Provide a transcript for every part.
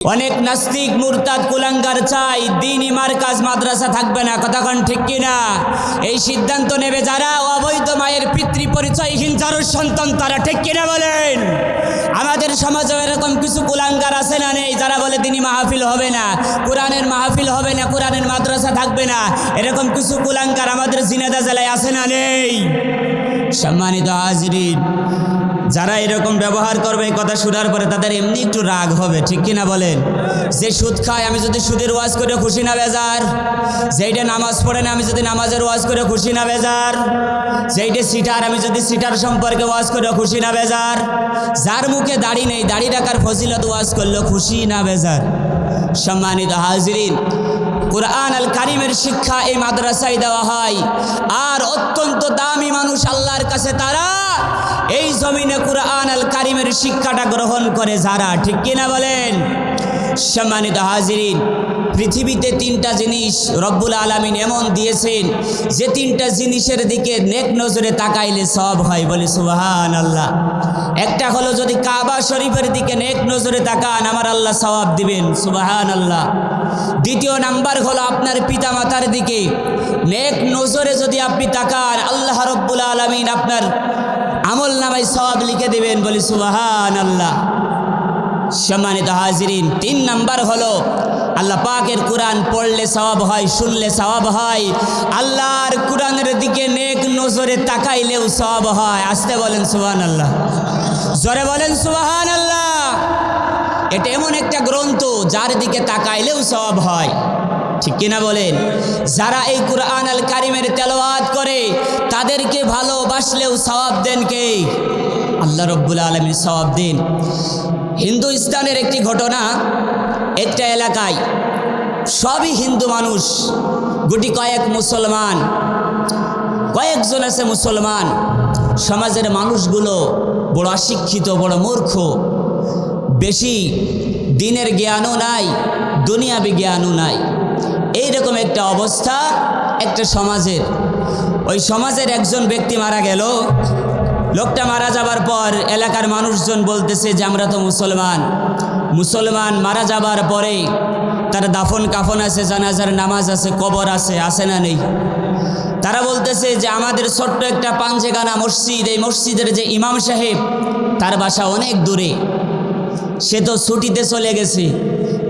অনেক নাস্তিক মুরতাদ কুলাঙ্গার চাই দিন মার্কাজ মাদ্রাসা থাকবে না কথাক্ষণ ঠিক কিনা? এই সিদ্ধান্ত নেবে যারা অবৈধ মায়ের পিতৃ পরিচয়হীন চারুর সন্তান, তারা ঠিক কিনা বলেন? আমাদের সমাজে এরকম কিছু কুলাঙ্গার আছে না নেই, যারা বলে তিনি মাহফিল হবে না, কোরআনের মাহফিল হবে না, কোরআনের মাদ্রাসা থাকবে না, এরকম কিছু কুলাঙ্গার আমাদের জিনেদা জেলায় আছে না নেই? সম্মানিত হাজরিন, যারা এরকম ব্যবহার করবে এই কথা শোনার পরে তাদের এমনি একটু রাগ হবে, ঠিক কিনা বলেন? যে সুদ খায়, আমি যদি সুদের ওয়াজ করে খুশি না, বেজার। যেইটা নামাজ পড়ে না, আমি যদি নামাজের ওয়াজ করে খুশি না, বেজার। যেইটা সিটার, আমি যদি সিটার সম্পর্কে ওয়াজ করে খুশি না, বেজার। যার মুখে দাড়ি নেই, দাড়ি রাখার ফজিলত ওয়াজ করল খুশি না, বেজার। সম্মানিত হাজরিন কোরআন আল কারিমের শিক্ষা এই মাদ্রাসায় দেওয়া হয়। আর অত্যন্ত দামি মানুষ আল্লাহর কাছে তারা এই জমিনে কোরআন আল কারিমের শিক্ষাটা গ্রহণ করে যারা। ঠিক কিনা বলেন? সম্মানিত হাজিরিন, পৃথিবীতে তিনটা জিনিস রব্বুল আলমিন এমন দিয়েছেন, যে তিনটা জিনিসের দিকে নেক নজরে তাকাইলে সব হয় বলে সুবাহান আল্লাহ একটা হলো যদি কাবা শরীফের দিকে নেক নজরে তাকান, আমার আল্লাহ সওয়াব দিবেন সুবাহান আল্লাহ দ্বিতীয় নাম্বার হলো আপনার পিতা মাতার দিকে নেক নজরে যদি আপনি তাকান, আল্লাহ রব্বুল আলমিন আপনার আমল নামাই সওয়াব লিখে দেবেন বলি সুবাহান আল্লাহ সম্মানিত হাজিরিন, তিন নাম্বার হলো, আল্লাহ পাকের কোরআন পড়লে সওয়াব হয়, শুনলে সওয়াব হয়। আল্লাহর কোরআনের দিকে নেক নজরে তাকাইলেও সওয়াব হয়। আসতে বলেন সুবাহান আল্লাহ জোরে বলেন সুবাহান আল্লাহ এটা এমন একটা গ্রন্থ যার দিকে তাকাইলেও সওয়াব হয়। ঠিক কিনা বলেন? যারা এই কোরআন আল কারিমের তেলাওয়াত করে, তাদেরকে ভালোবাসলেও সওয়াব দেন কে? আল্লাহ রব্বুল আলমীর সওয়াব দিন। হিন্দুস্তানের একটি ঘটনা একটা এলাকায়। সবই হিন্দু মানুষ, গুটি কয়েক মুসলমান, কয়েকজন আছে মুসলমান। সমাজের মানুষগুলো বড় অশিক্ষিত, বড় মূর্খ। বেশি দিনের জ্ঞানও নাই, দুনিয়াবি জ্ঞানও নাই। এইরকম একটা অবস্থা একটা সমাজের। ওই সমাজের একজন ব্যক্তি মারা গেল লোকটা মারা যাবার পর এলাকার মানুষজন বলতেছে যে আমরা তো মুসলমান। মুসলমান মারা যাবার পরে তার দাফন কাফন আছে, জানাজার নামাজ আছে, কবর আছে আছে না নেই? তারা বলতেছে যে আমাদের ছোট্ট একটা পাঞ্জেগানা মসজিদ, এই মসজিদের যে ইমাম সাহেব, তার বাসা অনেক দূরে। সে তো ছুটিতে চলে গেছে।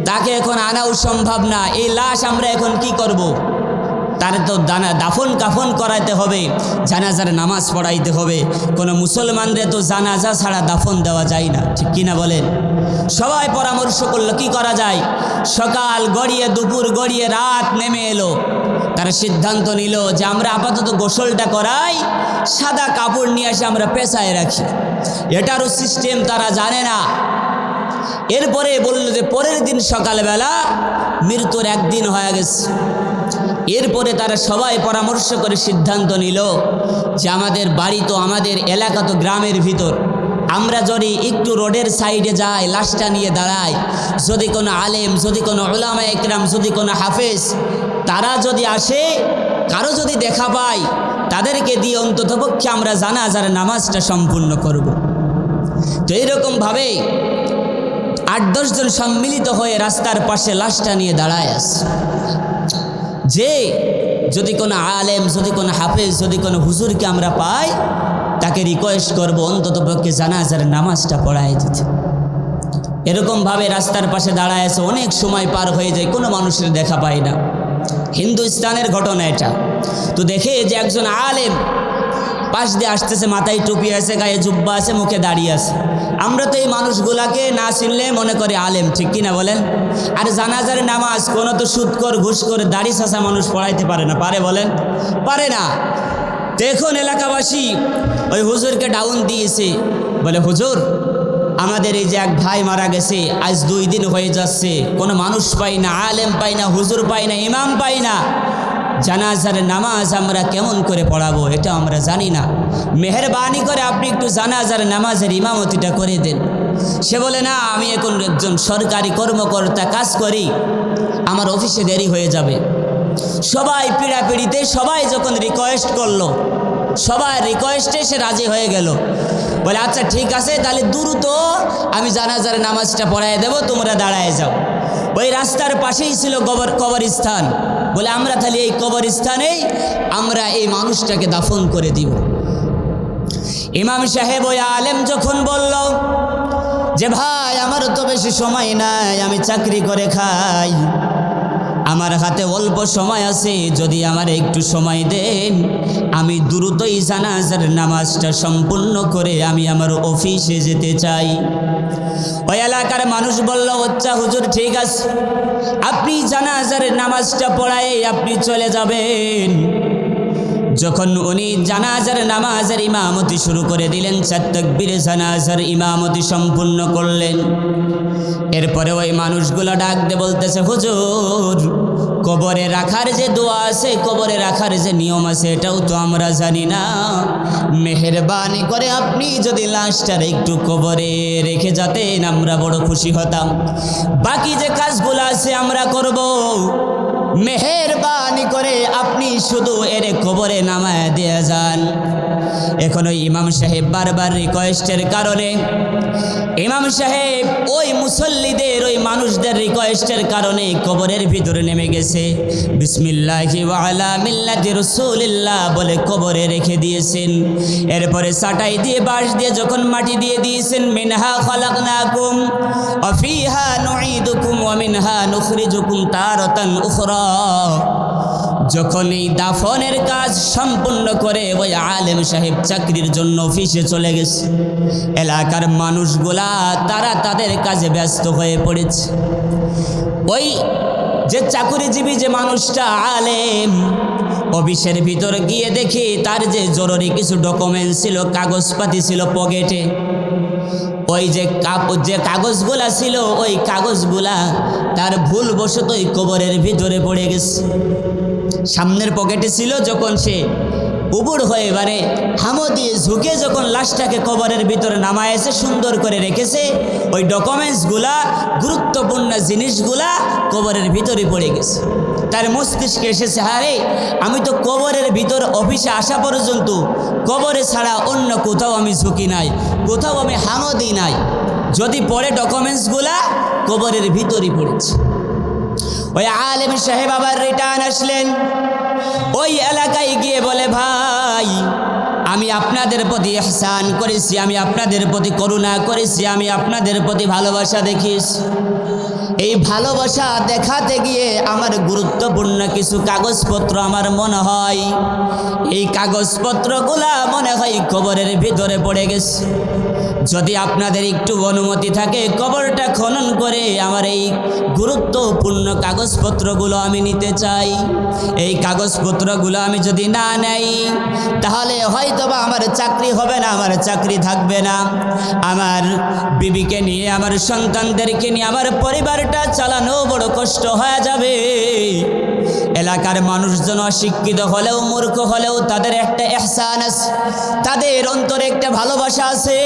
তাকে এখন আনাও সম্ভব না। এই লাশ আমরা এখন কি করব। তার তো দানা দাফন কাফন করাইতে হবে, জানাজার নামাজ পড়াইতে হবে। কোনো মুসলমানদের তো জানাজা ছাড়া দাফন দেওয়া যায় না, ঠিক কিনা বলেন? সবাই পরামর্শ করল, কি করা যায়? সকাল গড়িয়ে, দুপুর গড়িয়ে, রাত নেমে এলো। তারা সিদ্ধান্ত নিল যে আমরা আপাতত গোসলটা করাই, সাদা কাপড় নিয়ে এসে আমরা পেশায় রাখি। এটারও সিস্টেম তারা জানে না। এরপরে বলল যে, পরের দিন সকালবেলা মৃত্যুর একদিন হয়ে গেছে এরপরে তারা সবাই পরামর্শ করে সিদ্ধান্ত নিল যে, আমাদের বাড়ি তো আমাদের এলাকা তো গ্রামের ভিতর আমরা যদি একটু রোডের সাইডে যাই, লাশটা নিয়ে দাঁড়াই, যদি কোনো আলেম, যদি কোনো ওলামা একরাম, যদি কোনো হাফেজ, তারা যদি আসে, কারও যদি দেখা পাই, তাদেরকে দিয়ে অন্ততপক্ষে আমরা জানাজার নামাজটা সম্পূর্ণ করব। তো এইরকমভাবে আট দশজন সম্মিলিত হয়ে রাস্তার পাশে লাশটা নিয়ে দাঁড়ায় আস যে যদি কোনো আলেম, যদি কোনো হাফেজ, যদি কোনো হুজুরকে আমরা পাই, তাকে রিকোয়েস্ট করব, অন্তত পক্ষে জানাজার নামাজটা পড়ায় দিতে। এরকমভাবে রাস্তার পাশে দাঁড়ায় আছে, অনেক সময় পার হয়ে যায়, কোনো মানুষের দেখা পায় না। হিন্দুস্তানের ঘটনা এটা। তো দেখে যে একজন আলেম পাশ দিয়ে আসতেছে, মাথায় টুপি আছে, গায়ে জুব্বা আছে, মুখে দাঁড়িয়ে আছে। আমরা তো এই মানুষগুলাকে না চিনলে মনে করে আলেম, ঠিক কিনা বলেন? আর জানাজার নামাজ কোনো তো সুদ কর ঘুষ করে দাড়ি চাষা মানুষ পড়াইতে পারে না, পারে বলেন? পারে না। দেখুন এলাকাবাসী, ওই হুজুরকে ডাউন দিয়েছে। বলে, হুজুর, আমাদের এই যে এক ভাই মারা গেছে, আজ দুই দিন হয়ে যাচ্ছে, কোনো মানুষ পাই না, আলেম পাই না, হুজুর পাই না, ইমাম পাই না। জানাজার নামাজ আমরা কেমন করে পড়াবো এটা আমরা জানি না। মেহরবানি করে আপনি একটু জানাজার নামাজের ইমামতিটা করে দেন। সে বলে, না, আমি এখন একজন সরকারি কর্মকর্তা কাজ করি, আমার অফিসে দেরি হয়ে যাবে। সবাই পীড়াপিড়িতে সবাই যখন রিকোয়েস্ট করল সবার রিকোয়েস্টে সে রাজি হয়ে গেল। বলে আচ্ছা ঠিক আছে, তাহলে দ্রুত আমি জানাজার নামাজটা পড়ায় দেবো, তোমরা দাঁড়ায় যাও। ওই রাস্তার পাশেই ছিল কবর, কবরস্থান। বলে, আমরা তাহলে এই কবরস্থানেই আমরা এই মানুষটাকে দাফন করে দিব। ইমাম সাহেব ওই আলেম যখন বলল, যে ভাই আমার তো বেশি সময় নাই, আমি চাকরি করে খাই। আমার হাতে অল্প সময় আছে, যদি আমার একটু সময় দেন আমি দ্রুতই জানাজার নামাজটা সম্পূর্ণ করে আমি আমার অফিসে যেতে চাই। ওই এলাকার মানুষ বলল হচ্ছা হুজুর, ঠিক আছে। আপনি জানাজার নামাজটা পড়ায় আপনি চলে যাবেন। যখন উনি জানাজার নামাজের ইমামতি শুরু করে দিলেন চার তকবীরে জানাজার ইমামতি সম্পূর্ণ করলেন। এরপরে ওই মানুষগুলো ডাক দিয়ে বলতেছে, হুজুর, কবরে রাখার যে দোয়া আছে, কবরে রাখার যে নিয়ম আছে, এটাও তো আমরা জানি না। মেহরবানি করে আপনি যদি লাশটার একটু কবরে রেখে যেতেন, আমরা বড় খুশি হতাম। বাকি যে কাজগুলো আছে, আমরা করব। মেহেরবানি করে আপনি শুধু এর কবরে নামায় দিয়ে যান। এখন ইমাম সাহেব বারবার রিকোয়েস্টের কারণে, ইমাম সাহেব ওই মুসল্লিদের, ওই মানুষদের রিকোয়েস্টের কারণে কবরের ভিতরে নেমে গেছে। বিসমিল্লাহি বলে কবরে রেখে দিয়েছেন। এরপরে সাটাই দিয়ে, বাঁশ দিয়ে, যখন মাটি দিয়ে দিয়েছেন, মিনহা খলাকনাকুম অফিহা নুঈদুকুম, ওয়া মিনহা নুখরিজুকুম তারাতান উখরা। যখন এই দাফনের কাজ সম্পূর্ণ করে ওই আলেম সাহেব চাকরির জন্য অফিসে চলে গেছে। এলাকার মানুষগুলা, তারা তাদের কাজে ব্যস্ত হয়ে পড়েছে। ওই যে চাকুরিজীবী যে মানুষটা আলেম, অফিসের ভিতর গিয়ে দেখি তার যে জরুরি কিছু ডকুমেন্ট ছিল, কাগজপাতি ছিল পকেটে। ওই যে যে কাগজগুলা ছিল, ওই কাগজগুলা তার ভুলবশত ওই কবরের ভিতরে পড়ে গেছে। সামনের পকেটে ছিল যখন সে উবুড় হয়ে এবারে হামো দিয়ে ঝুঁকে যখন লাশটাকে কবরের ভিতরে নামায় এসে সুন্দর করে রেখেছে, ওই ডকুমেন্টসগুলা গুরুত্বপূর্ণ জিনিসগুলা কবরের ভিতরে পড়ে গেছে। তার মস্তিষ্কে এসেছে হারে আমি তো কবরের ভিতর অফিসে আসা পর্যন্ত কবরে ছাড়া অন্য কোথাও আমি ঝুঁকি নাই, কোথাও আমি হামো দিই নাই। যদি পড়ে ডকুমেন্টসগুলা কবরের ভিতরই পড়েছে। ওই আলেম সাহেব আবার রিটার্ন আসলেন। ওই এলাকায় গিয়ে বলে, ভাই, আমি আপনাদের প্রতি এহসান করেছি, আমি আপনাদের প্রতি করুণা করেছি, আমি আপনাদের প্রতি ভালোবাসা দেখিয়েছি। এই ভালোবাসা দেখাতে গিয়ে আমার গুরুত্বপূর্ণ কিছু কাগজপত্র আমার মনে হয়। এই কাগজপত্রগুলা মনে হয় খবরের ভিতরে পড়ে গেছে। যদি আপনাদের একটু অনুমতি থাকে, কবরটা খনন করে আমার এই গুরুত্বপূর্ণ কাগজপত্রগুলো আমি নিতে চাই। এই কাগজপত্রগুলো আমি যদি না নেই, তাহলে হয়তোবা আমার চাকরি হবে না, আমার চাকরি থাকবে না। আমার বিবিকে নিয়ে, আমার সন্তানদেরকে নিয়ে, আমার পরিবারটা চালানো বড় কষ্ট হয়ে যাবে। এলাকার মানুষজন অশিক্ষিত হলেও মূর্খ হলেও তাদের একটা এহসান আছে। তাদের অন্তরে একটা ভালোবাসা আছে।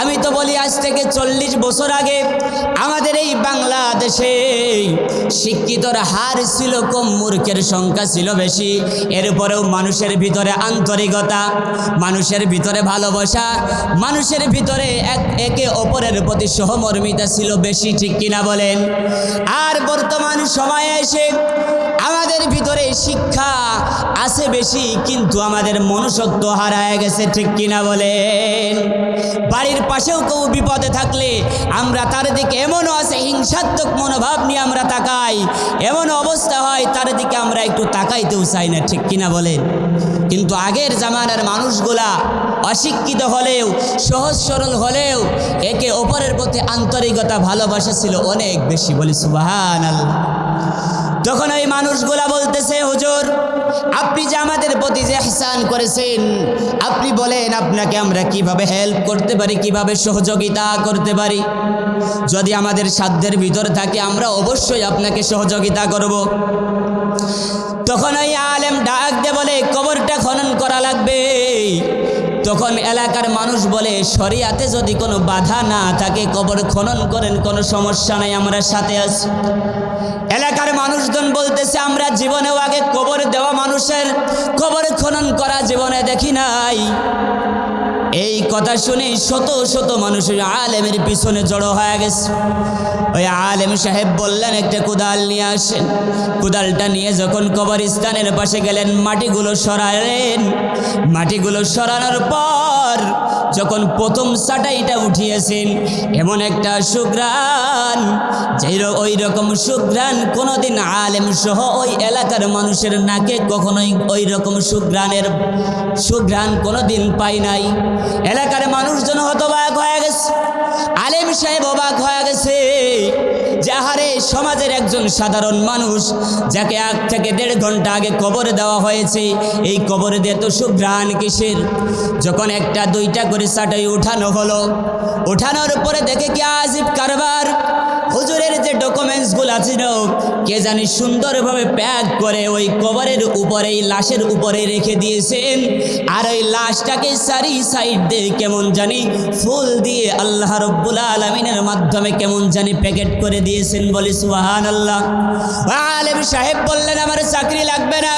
আমি তো বলি, আজ থেকে চল্লিশ বছর আগে আমাদের এই বাংলাদেশে শিক্ষিতর হার ছিল কম, মূর্খের সংখ্যা ছিল বেশি। এরপরেও মানুষের ভিতরে আন্তরিকতা, মানুষের ভিতরে ভালোবাসা, মানুষের ভিতরে এক একে অপরের প্রতি সহমর্মিতা ছিল বেশি, ঠিক কিনা বলেন? আর বর্তমান সময়ে এসে আমাদের ভিতরে শিক্ষা আছে বেশি, কিন্তু আমাদের মনুষ্যত্ব হারায় গেছে, ঠিক কিনা বলেন? বাড়ির পাশেও কেউ বিপদে থাকলে আমরা তার দিকে এমনও আছে, হিংসাত্মক মনোভাব নিয়ে আমরা তাকাই, এমন অবস্থা হয় তার দিকে আমরা একটু তাকাইতেও চাই না, ঠিক কিনা বলেন? কিন্তু আগের জামানার মানুষগুলা অশিক্ষিত হলেও, সহজ সরল হলেও একে অপরের প্রতি আন্তরিকতা, ভালোবাসা ছিল অনেক বেশি, বলি সুবাহান আল্লাহ তখন ওই মানুষগুলা বলতেছে, হুজুর, আপনি যে আমাদের প্রতি যে এহসান করেছেন, আপনি বলেন আপনাকে আমরা কীভাবে হেল্প করতে পারি, কীভাবে সহযোগিতা করতে পারি? যদি আমাদের সাধ্যের ভিতর থাকে, আমরা অবশ্যই আপনাকে সহযোগিতা করব। তখন ওই আলেম ডাক দিয়ে বলে, কবরটা খনন করা লাগবে। তখন এলাকার মানুষ বলে, শরিয়াতে যদি কোনো বাধা না থাকে, কবর খনন করেন, কোনো সমস্যা নাই, আমরা সাথে আছি। এলাকার মানুষজন বলতেছে, আমরা জীবনেও আগে কবর দেওয়া মানুষের, কবর খনন করা জীবনে দেখি নাই। এই কথা শুনে শত শত মানুষের আলেমের পিছনে জড়ো হয়ে গেছে। ওই আলেম সাহেব বললেন, একটা কোদাল নিয়ে আসেন। কোদালটা নিয়ে যখন কবরস্থানের পাশে গেলেন, মাটিগুলো সরালেন। মাটিগুলো সরানোর পর যখন প্রথম সাটাইটা উঠিয়েছেন, এমন একটা সুগ্রাণ যেই ওই রকম সুগ্রাণ কোনোদিন আলেম সহ ওই এলাকার মানুষের নাকে কখনোই ওই রকম সুগ্রাণের সুঘ্রাণ কোনোদিন পাই নাই। এলাকার মানুষজন হতবাক হয়ে গেছে। আলেম সাহেব অবাক হয়ে গেছে যাহারে সমাজের একজন সাধারণ মানুষ যাকে আগ থেকে দেড় ঘণ্টা আগে কবরে দেওয়া হয়েছে, এই কবরে দিয়ে তো সুঘ্রাণ কিসের? যখন একটা দুইটা করে সাটাই উঠানো হলো, উঠানোর পরে দেখে কি আজিব কারবার। যে ডকুমেন্টসগুলো ছিল কে জানি সুন্দরভাবে প্যাক করে ওই উপরে, এই লাশের উপরে রেখে দিয়েছেন। আর ওই লাশটাকে সারি সাইড দিয়ে কেমন জানি ফুল দিয়ে আল্লাহ রব্বুল আলমিনের মাধ্যমে কেমন জানি প্যাকেট করে দিয়েছেন বলি সুহান আল্লাহ আলেম সাহেব বললেন, আমার চাকরি লাগবে না।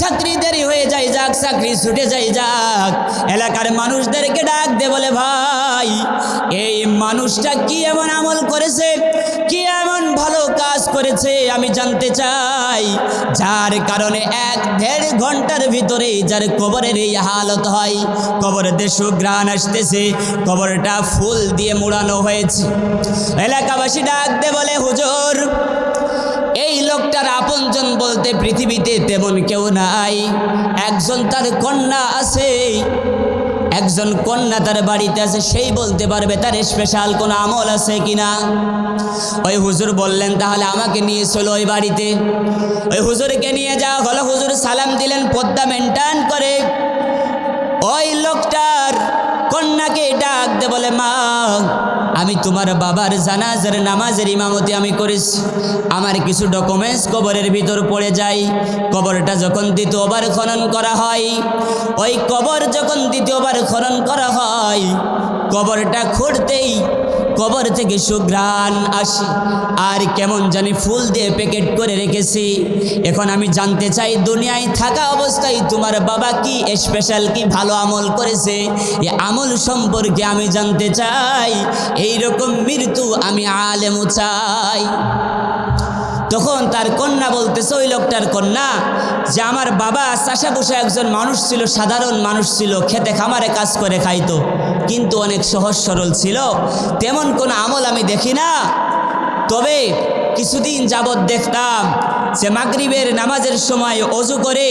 চাকরি দেরি হয়ে যায় যাক, চাকরি ছুটে যায় যাক। এলাকার মানুষদেরকে ডাক দে বলে, ভাই, এই মানুষটা কি এমন আমল করেছে? কি কাজ করেছে, আমি জানতে চাই, যার কারণে এক দেড় ঘণ্টার ভিতরে যার কবরের এই হালত হয় কবরেতে সুগ্রাণ আসতেছে, কবরটা ফুল দিয়ে মুড়ানো হয়েছে। এলাকাবাসী ডাক দে বলে, হুজুর, এই লোকটার আপনজন বলতে পৃথিবীতে তেমন কেউ নাই, একজন তার কন্যা আছে একজন কন্যা তার বাড়িতে আছে, সেই বলতে পারবে, তার স্পেশাল কোনো আমল আছে কিনা? ওই হুজুর বললেন, তাহলে আমাকে নিয়ে চলো ওই বাড়িতে। ওই হুজুরকে নিয়ে যাওয়া হলো, হুজুর সালাম দিলেন, পদ্মা মেনটেন করে। ওই লোকটার কন্যাকে ডাক দে বলে, মা আমি তোমার বাবার জানাজার নামাজের ইমামতি আমি করেছি। আমার কিছু ডকুমেন্টস কবরের ভিতর পড়ে যায়। কবরটা যখন দ্বিতীয়বার খনন করা হয়, ওই কবর যখন দ্বিতীয়বার খনন করা হয়, কবরটা খুঁড়তেই কবর থেকে সুগ্রাণ আসি। আর কেমন জানি ফুল দিয়ে প্যাকেট করে রেখেছি। এখন আমি জানতে চাই, দুনিয়ায় থাকা অবস্থায় তোমার বাবা কি স্পেশাল কি ভালো আমল করেছে? এই আমল সম্পর্কে আমি জানতে চাই। এই রকম মৃত্যু আমি আলেমু চাই। তখন তার কন্যা বলতেছে, ওই লোকটার কন্যা, যে আমার বাবা চাষা বসে একজন মানুষ ছিল, সাধারণ মানুষ ছিল, খেতে খামারে কাজ করে খাইতো, কিন্তু অনেক সহজ সরল ছিল, তেমন কোনো আমল আমি দেখি না। তবে কিছুদিন যাবৎ দেখতাম যে মাগরিবের নামাজের সময় অজু করে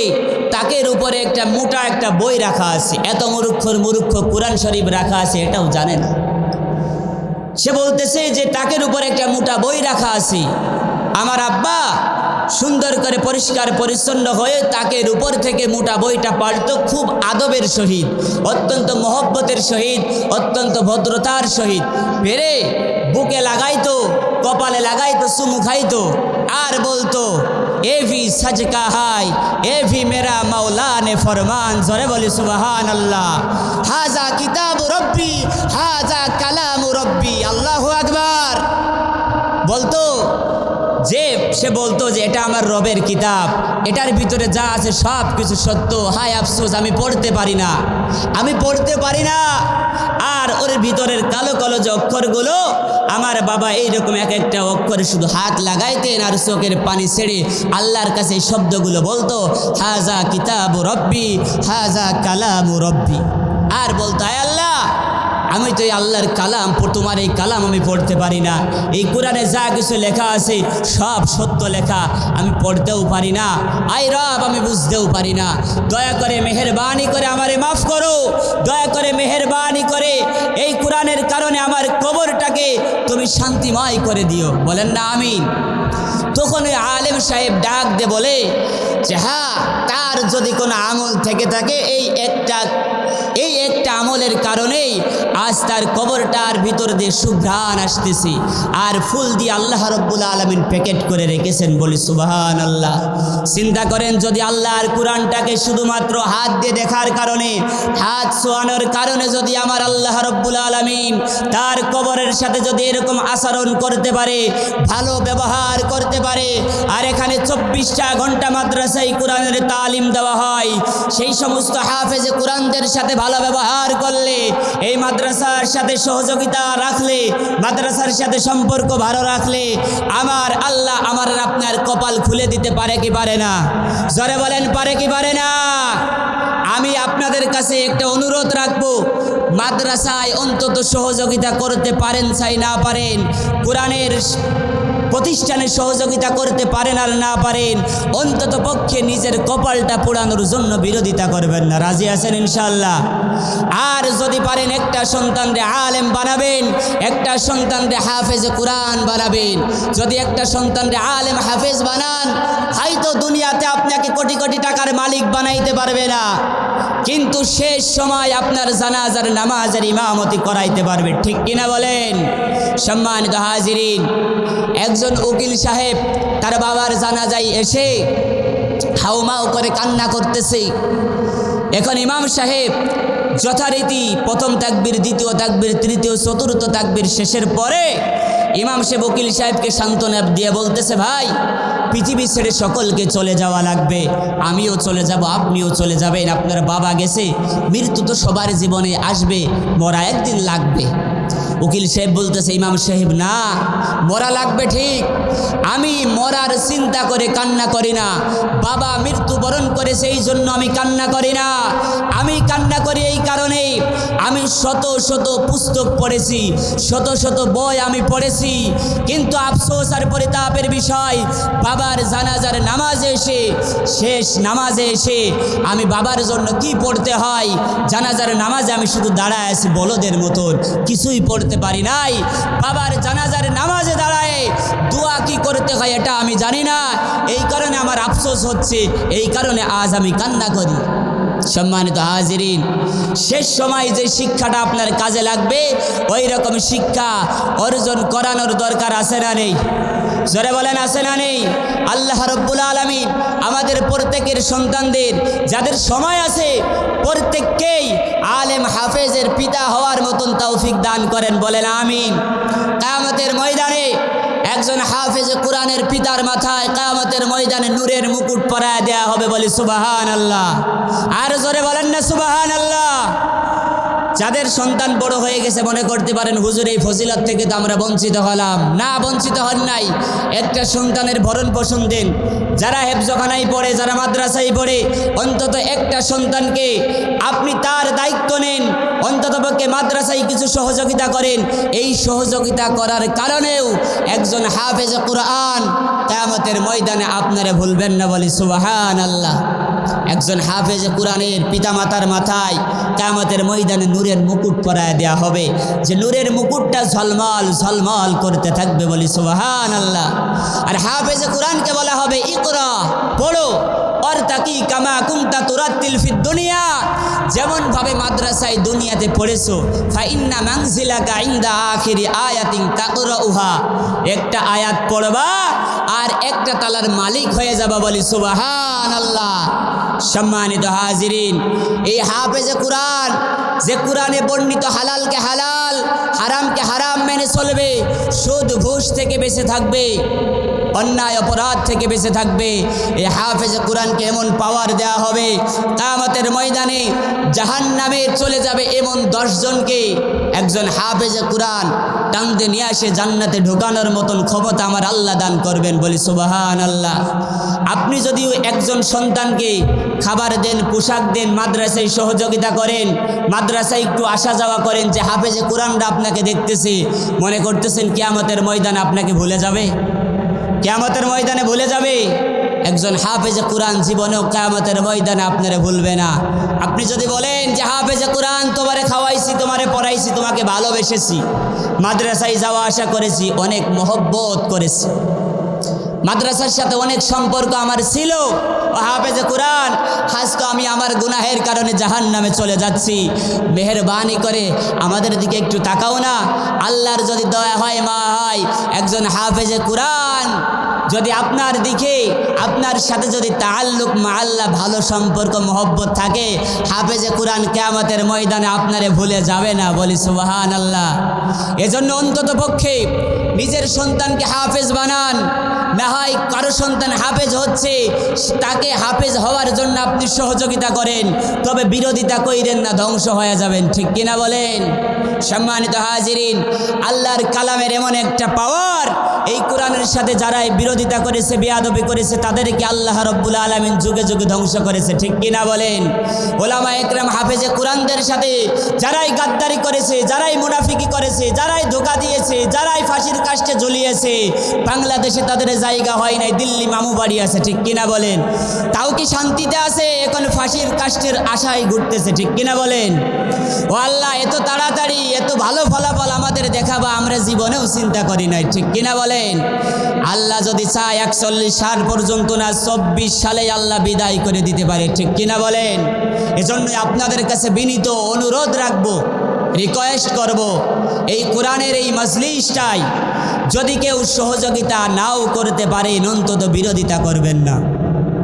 তাকের উপরে একটা মোটা একটা বই রাখা আছে, এত মুরুক্ষর মুরুক্ষ কোরআন শরীফ রাখা আছে, এটাও জানে না। সে বলতেছে যে তাকের উপরে একটা মোটা বই রাখা আছে আমার আব্বা সুন্দর করে পরিষ্কার পরিচ্ছন্ন হয়ে তাকের উপর থেকে মোটা বইটা পারত খুব আদবের সহিত, অত্যন্ত মহব্বতের সহিত, অত্যন্ত ভদ্রতার সহিত পেরে বুকে লাগাইতো, কপালে লাগাইতো, চুমু খাইতো, আর বলতো, এ ভি সাজকা হাই এ ভি মেরা মাওলা নে ফরমান জরে বলি সুবাহান আল্লাহ হাজা কিতাব রব্বি, হাজা কালাম রব্বি আল্লাহু আকবার। বলতো যে সে বলতো যে এটা আমার রবের কিতাব, এটার ভিতরে যা আছে সব কিছু সত্য। হায় আফসোস, আমি পড়তে পারি না। আমি পড়তে পারি না। আর ওর ভিতরের কালো কালো যে অক্ষরগুলো, আমার বাবা এইরকম এক একটা অক্ষরে শুধু হাত লাগাইতেন আর চোখের পানি ছেড়ে আল্লাহর কাছে এই শব্দগুলো বলতো, হাজা কিতাব রব্বি, হাজা কালাম রব্বি। আর বলতো, আয় আল্লাহ আমি তো এই আল্লাহর কালাম তোমার এই কালাম আমি পড়তে পারি না। এই কোরআনে যা কিছু লেখা আছে, সব সত্য লেখা। আমি পড়তেও পারি না আই রব, আমি বুঝতেও পারি না। দয়া করে মেহেরবানি করে আমারে মাফ করো। দয়া করে মেহেরবানি করে এই কোরআনের কারণে আমার কবরটাকে তুমি শান্তিময় করে দিও। বলেন না, আমিন। তখন ওই আলেম সাহেব ডাক দে বলে যে হ্যাঁ তার যদি কোনো আমল থেকে থাকে, এই একটা এই একটা আমলের কারণেই আজ তার কবরটার ভিতর দিয়ে সুঘ্রাণ আসতেছে। আর ফুল দিয়ে আল্লাহ রব্বুল আলমিন প্যাকেট করে রেখেছেন বলি সুবাহান আল্লাহ চিন্তা করেন, যদি আল্লাহর কোরআনটাকে শুধুমাত্র হাত দিয়ে দেখার কারণে, হাত ছোয়ানোর কারণে যদি আমার আল্লাহ রব্বুল আলমিন তার কবরের সাথে যদি এরকম আচরণ করতে পারে, ভালো ব্যবহার করতে পারে, আর এখানে চব্বিশটা ঘণ্টা মাদ্রাসায় কোরআনের তালিম দেওয়া হয়, সেই সমস্ত হাফেজে কোরআনদের সাথে ভালো ব্যবহার করলে, এই মাদ্রাসার সাথে সহযোগিতা রাখলে, মাদ্রাসার সাথে সম্পর্ক ভালো রাখলে, আমার আল্লাহ আমার আপনার কপাল খুলে দিতে পারে কি পারে না? জরে বলেন, পারে কি পারে না? আমি আপনাদের কাছে একটা অনুরোধ রাখব, মাদ্রাসায় অন্তত সহযোগিতা করতে পারেন চাই না পারেন, কোরআনের প্রতিষ্ঠানে সহযোগিতা করতে পারেন আর না পারেন, অন্তত পক্ষে নিজের কপালটা পোড়ানোর জন্য বিরোধিতা করবেন না। রাজি আছেন ইনশাল্লাহ আর যদি পারেন একটা সন্তানরে আলেম বানাবেন, একটা সন্তানরে হাফেজে কোরআন বানাবেন। যদি একটা সন্তানরে আলেম হাফেজ বানান, হয়তো দুনিয়াতে আপনাকে কোটি কোটি টাকার মালিক বানাইতে পারবে না। কিন্তু শেষ সময় আপনার জানাজার নামাজের ইমামতি করাইতে পারবে। ঠিক কিনা বলেন? সম্মানিত হাজিরিন, একজন উকিল সাহেব তার বাবার জানাজায় এসে হাউমাউ করে কান্না করতেছে। এখন ইমাম সাহেব যথারীতি প্রথম তাকবির, দ্বিতীয় তাকবির, তৃতীয়, চতুর্থ তাকবির শেষের পরে ইমাম সাহেব উকিল সাহেবকে সান্ত্বনা দিয়ে বলতেছে, ভাই, পৃথিবী ছেড়ে সকলকে চলে যাওয়া লাগবে। আমিও চলে যাব, আপনিও চলে যাবেন। আপনার বাবা গেছে, মৃত্যু তো সবার জীবনে আসবে, মরা একদিন লাগবে। উকিল সাহেব বলতেছে, ইমাম সাহেব, না, মরা লাগবে ঠিক। আমি মরার চিন্তা করে কান্না করি না। বাবা মৃত্যুবরণ করেছে এই জন্য আমি কান্না করি না। আমি কান্না করি এই কারণে আমি শত শত পুস্তক পড়েছি, শত শত বই আমি পড়েছি, কিন্তু আফসোস আর পরিতাপের বিষয়, বাবার জানাজার নামাজে এসে, শেষ নামাজে এসে আমি বাবার জন্য কি পড়তে হয়, জানাজার নামাজে আমি শুধু দাঁড়ায় আছি বলদের মতন, কিছুই পড়তে পারি নাই। বাবার জানাজার নামাজে দাঁড়ায় দোয়া কি করতে হয় এটা আমি জানি না, এই কারণে আমার আফসোস হচ্ছে, এই কারণে আজ আমি কান্না করি। সম্মানিত হাজিরিন, শেষ সময় যে শিক্ষাটা আপনার কাজে লাগবে, ওই রকম শিক্ষা অর্জন করানোর দরকার আছে না নেই? জোরে বলেন, আছে না নেই? আল্লাহ রব্বুল আলমিন আমাদের প্রত্যেকের সন্তানদের, যাদের সময় আছে, প্রত্যেককেই আলেম হাফেজের পিতা হওয়ার মতন তৌফিক দান করেন, বলেন আমিন। কামতের ময়দানে একজন হাফেজ কোরআনের পিতার মাথায় কামতের ময়দানে নূরের মুকুট পরায় দেয়া হবে বলে সুবাহান আল্লাহ আর জোরে বলেন না সুবাহান আল্লাহ যাদের সন্তান বড় হয়ে গেছে, মনে করতে পারেন হুজুর, এই ফজিলত থেকে তো আমরা বঞ্চিত হলাম। না, বঞ্চিত হন নাই। একটা সন্তানের ভরণ পোষণ দেন। যারা হেফজখানায় পড়ে, যারা মাদ্রাসায় পড়ে, অন্তত একটা সন্তানকে আপনি তার দায়িত্ব নেন, অন্তত পক্ষে মাদ্রাসায় কিছু সহযোগিতা করেন। এই সহযোগিতা করার কারণেও একজন হাফেজ কোরআন কায়ামতের ময়দানে আপনারা ভুলবেন না বলি সুবাহান আল্লাহ একজন হাফেজ কোরআনের পিতামাতার মাথায় কামতের ময়দানে নূরের মুকুট পরায় দেয়া হবে। যে নূরের মুকুটটা ঝলমল ঝলমল করতে থাকবে বলি সুবাহান আল্লাহ আর হাফেজ কোরআনকে বলা হবে, ইকরা, পড়ো। আর তাকি কামা কুমতা তুরাত্তিল ফিদ দুনিয়া। যেমন ভাবে মাদ্রাসায় দুনিয়াতে পড়েছো, ফাইন্না মানজিলাকা ইনদা আখিরি আয়াতিন তাকরাউহা। একটা আয়াত পড়বা আর একটা তালার মালিক হয়ে যাবা বলি সুবাহান আল্লাহ সম্মানিত হাজিরিন, এই হাফেজে কোরআন যে কোরআনে বর্ণিত হালালকে হালাল হারামকে হারাম মেনে চলবে সুদ ঘুষ থেকে বেঁচে থাকবে। অন্যায় অপরাধ থেকে বেঁচে থাকবে। এই হাফেজে কোরআনকে এমন পাওয়ার দেওয়া হবে কামতের ময়দানে জাহান নামে চলে যাবে এমন দশজনকে একজন হাফেজে কোরআন টানতে নিয়ে আসে জান্নাতে ঢোকানোর মতন ক্ষমতা আমার আল্লাহ দান করবেন বলি সুবাহান আল্লাহ আপনি যদিও একজন সন্তানকে খাবার দেন, পোশাক দেন, মাদ্রাসায় সহযোগিতা করেন, মাদ্রাসায় একটু আসা যাওয়া করেন, যে হাফেজে কোরআনটা আপনাকে দেখতেছে, মনে করতেছেন কেয়ামতের ময়দান আপনাকে ভুলে যাবে? কেয়ামতের ময়দানে ভুলে যাবে। একজন হাফেজে কোরআন জীবনেও কেয়ামতের ময়দানে আপনারা ভুলবে না। আপনি যদি বলেন যে, হাফেজে কোরআন, তোমারে খাওয়াইছি, তোমারে পড়াইছি, তোমাকে ভালোবেসেছি, মাদ্রাসায় যাওয়া আসা করেছি, অনেক মহব্বত করেছি। মাদ্রাসার সাথে অনেক সম্পর্ক আমার ছিল। ও হাফেজে কোরআন, আজকে আমি আমার গুনাহের কারণে জাহান নামে চলে যাচ্ছি। মেহরবানি করে আমাদের দিকে একটু তাকাও না। আল্লাহর যদি দয়া হয়, মা হয়, একজন হাফেজে কোরআন যদি আপনার দিকে, আপনার সাথে যদি তাল্লুক মা আল্লাহ ভালো সম্পর্ক, মহব্বত থাকে, হাফেজে কোরআন কেয়ামতের ময়দানে আপনারে ভুলে যাবে না, বলি সুবাহান আল্লাহ এজন্য অন্তত পক্ষে নিজের সন্তানকে হাফেজ বানান। না হয় কারও সন্তান হাফেজ হচ্ছে, তাকে হাফেজ হওয়ার জন্য আপনি সহযোগিতা করেন, তবে বিরোধিতা কইরেন না, ধ্বংস হয়ে যাবেন, ঠিক কিনা বলেন? সম্মানিত হাজিরিন, আল্লাহর কালামের এমন একটা পাওয়ার এই কোরআনের সাথে যারাই বিরোধিতা করেছে, বেয়াদবি করেছে, তাদেরকে আল্লাহ রব্বুল আলমিন যুগে যুগে ধ্বংস করেছে, ঠিক কিনা বলেন? ওলামা একরাম হাফেজে কোরআনদের সাথে যারাই গাদ্দারি করেছে, যারাই মুনাফিকি করেছে, যারাই ধোকা দিয়েছে, যারাই ফাঁসির কাষ্টে ঝুলিয়েছে, বাংলাদেশে তাদের জায়গা হয় নাই, দিল্লি মামু বাড়ি আছে, ঠিক কিনা বলেন? তাও কি শান্তিতে আছে? এখন ফাঁসির কাষ্টের আশায় ঘুরতেছে, ঠিক কিনা বলেন? ও আল্লাহ, এত তাড়াতাড়ি, এত ভালো ফলাফল আমাদের দেখাবা, আমরা জীবনেও চিন্তা করি নাই, ঠিক কিনা বলেন? আল্লাহ যদি চায় একচল্লিশ সাল পর্যন্ত না, চব্বিশ সালে আল্লাহ বিদায় করে দিতে পারে, ঠিক কিনা বলেন? এজন্যই আপনাদের কাছে বিনীত অনুরোধ রাখব রিকোয়েস্ট করব। এই কোরআনের এই মজলিসটাই যদি কেউ সহযোগিতা নাও করতে পারেন অন্তত বিরোধিতা করবেন না।